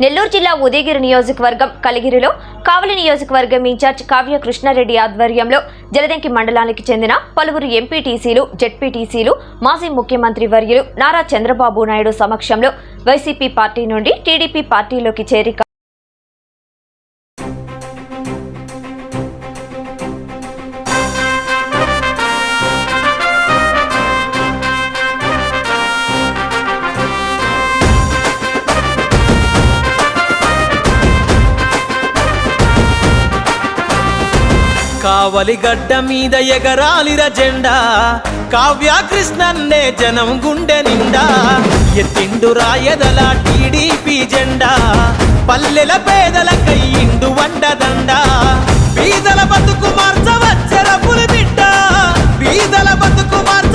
నెల్లూరు జిల్లా ఉదయగిరి నియోజకవర్గం కలిగిరిలో కావలి నియోజకవర్గం ఇన్ఛార్జ్ కావ్య కృష్ణారెడ్డి ఆధ్వర్యంలో జలదంకి మండలానికి చెందిన పలువురు ఎంపీటీసీలు జెడ్పీటీసీలు మాజీ ముఖ్యమంత్రి వర్యులు నారా చంద్రబాబు నాయుడు సమక్షంలో వైసీపీ పార్టీ నుండి టీడీపీ పార్టీలోకి చేరిక కావలి గడ్డ మీద ఎగరాలిర జెండా. కావ్య కృష్ణన్నే జనం గుండె నిండా. ఎత్తిండు రాయదల టీడీపీ జెండా. పల్లెల పేదల కయ్యిండు వండదండ. బీదల బతుకు మార్చవచ్చర పులి బిడ్డ బీదల బతుకు మార్చ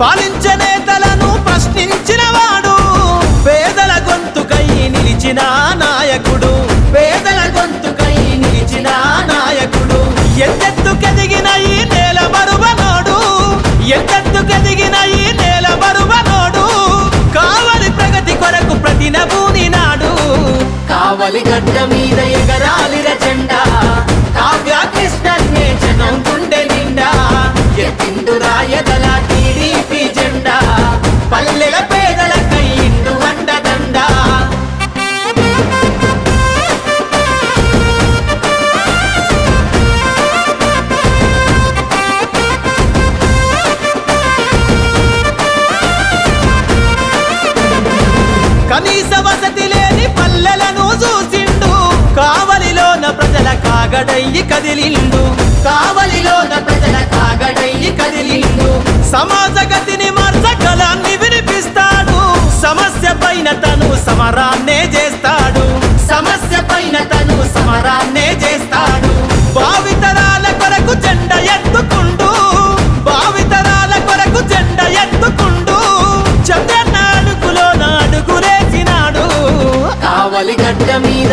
పాలించే నేతలను ప్రశ్నించిన వాడు. పేదల గొంతుకై నిలిచిన నాయకుడు. పేదల గొంతుకై నిలిచిన నాయకుడు. ఎంతెత్తుకెదిగిన ఈ నేల బరువనోడు ఎంతెత్తుకెదిగిన ఈ నేల బరువనోడు కావలి ప్రగతి కొరకు ప్రతి నభూని నాడు. కావలి గడ్డ మీద ఎగరాలి జెండా కావ్య కృష్ణ జనం గుండె నిండా. ఎత్తిండు రాయదల కాగడయ్యి కదిలిండు. కావలిలోన ప్రజల కాగడయ్యి కదిలిండు. సమాజ గతిని మార్చగలాన్ని వినిపిస్తాడు. సమస్య పైన తను సమరాన్నే చేస్తాడు. సమస్య పైన తను సమరాన్నే చేస్తాడు. భావితరాల కొరకు జెండ ఎత్తుకుండు. భావితరాల కొరకు జెండ ఎత్తుకుండు. చంద్రన్న అడుగులో నాడుగులేసినాడు కావలి గడ్డ మీద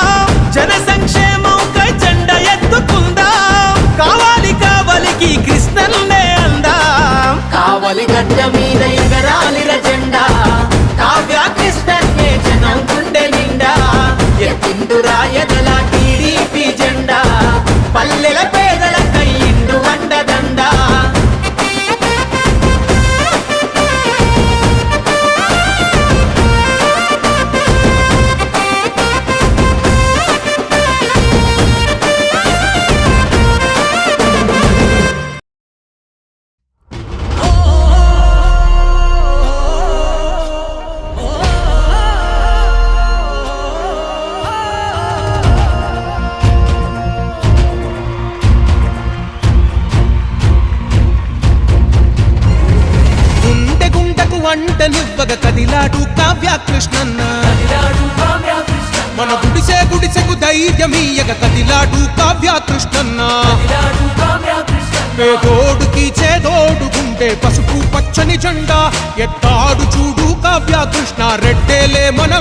గుడిసెకు కదిలాడు కావ్య కృష్ణన్న పేదోడుకి చేదోడుకుంటే పసుపు పచ్చని జెండా ఎత్తాడు చూడు కావ్య కృష్ణ రెడ్డేలే మన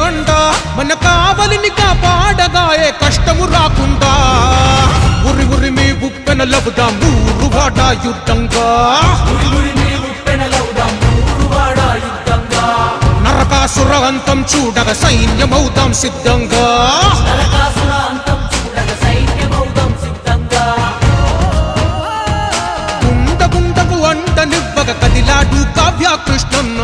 మన కావలిని కాపాడగా ఏ కష్టము రాకుండా. ఉరి ఉరి మీ బుక్కెన లబుదాం మూరు వాడా యుద్ధంగా. నరకాసుర అంతం చూడగ సైన్యమవుతాం సిద్ధంగా. కదిలాడు కావ్య కృష్ణన్న.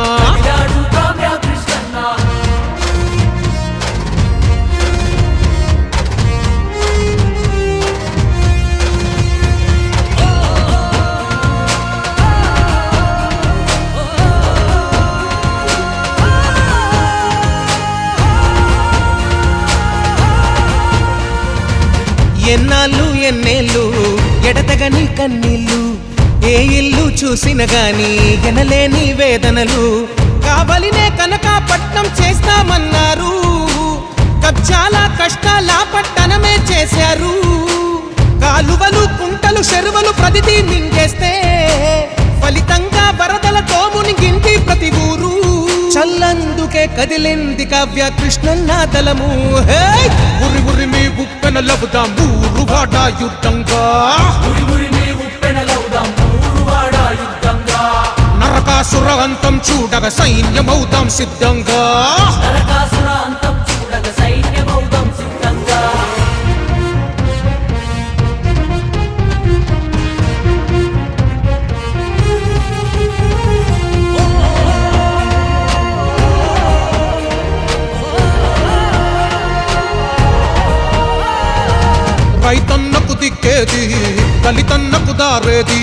ఎన్నాళ్ళు ఎన్నేళ్ళు ఎడతగని కన్నీళ్ళు ఏ ఇల్లు చూసిన గాని ఎనలేని వేదనలు. కావలినే కనక పట్నం చేస్తామన్నారు. కబ్జాల కష్టాల పట్టణమే చేశారు. కాలువలు కుంటలు చెరువులు ప్రతిదీ మింగేస్తే ఫలితంగా వరదలతో మునిగింటి ప్రతి ఊరు. చల్లందుకే కదిలింది కావ్య కృష్ణన్న దళము. హే! ఉరి ఉరి మీ బుక్కన లబుదాం ఊరు వాడ యుద్ధంగా నరకాసుర అంతం చూడగ సైన్యమవుదాం సిద్ధంగా. రైతన్నకు దిక్కేది దళితన్నకు దారేది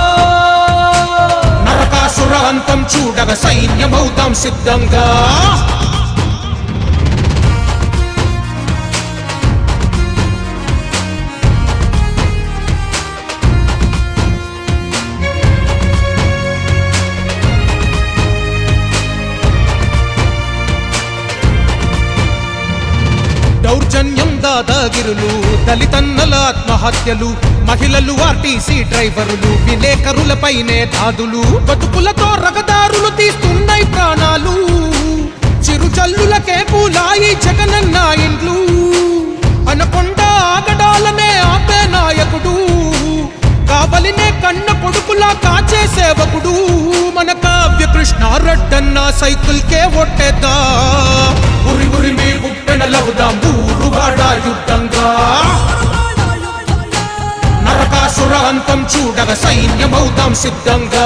ప్రాంతం చూడగ సైన్యమవుతాం సిద్ధంగా. దౌర్జన్యం దాదాగిరులు దళితన్నల ఆత్మహత్యలు మహిళలు ఆర్టీసీ డ్రైవరులు విలేకరులపైనే దాదులు. బతుకులతో రగదారులు తీస్తున్నాయి ప్రాణాలు. చిరుచల్లులకే పూలాయి జగనన్న ఇండ్లు. అనకొండ ఆగడాలనే ఆపే నాయకుడు. కావలినే కన్న కొడుకులా కాచే సేవకుడు. మన కావ్య కృష్ణ రెడ్డన్న సైకిల్ కే ఒట్టేదా ఉరి ఉరి మీ ఉప్పెన లవుదాం ఊరు యుద్ధంగా. అసురాంతం చూడగ సైన్యమవుతాం సిద్ధంగా.